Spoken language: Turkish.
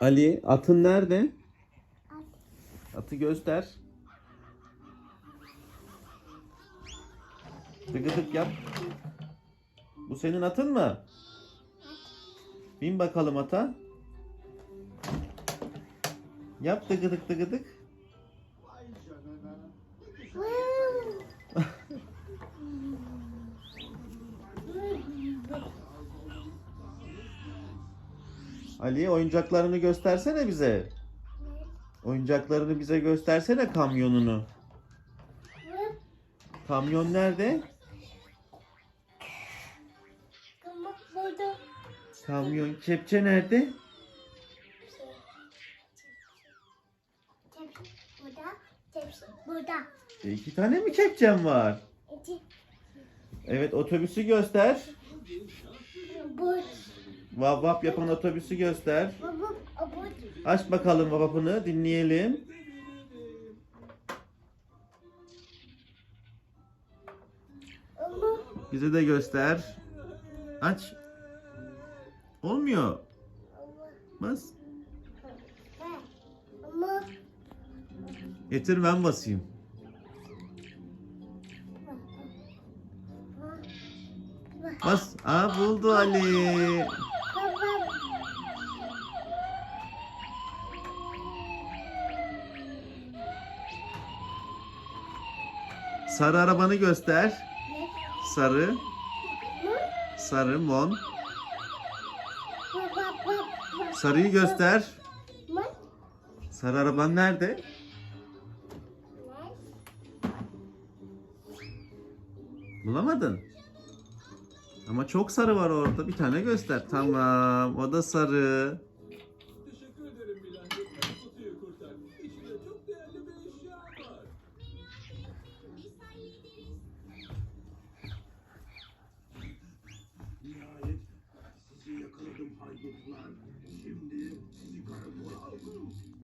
Ali atın nerede? Atı göster. Tıkıdık yap. Bu senin atın mı? Bin bakalım ata. Yap tıkıdık tıkıdık. Ali oyuncaklarını göstersene bize. Oyuncaklarını bize göstersene kamyonunu. Kamyon nerede? Burada. Kamyon kepçe nerede? Burada. Tepsi. Burada. E, iki tane mi kepçem var? Evet otobüsü göster. Bu. Vap vap yapan otobüsü göster. Aç bakalım vapını dinleyelim. Bize de göster. Aç. Olmuyor. Bas. Getir ben basayım. Bas. Aa buldu Ali. Sarı arabanı göster. Sarı. Sarı mon. Sarıyı göster. Sarı araban nerede? Bulamadın. Ama çok sarı var orada. Bir tane göster. Tamam. O da sarı. Yakaladım haydutlar. Şimdi sizi karakola aldım.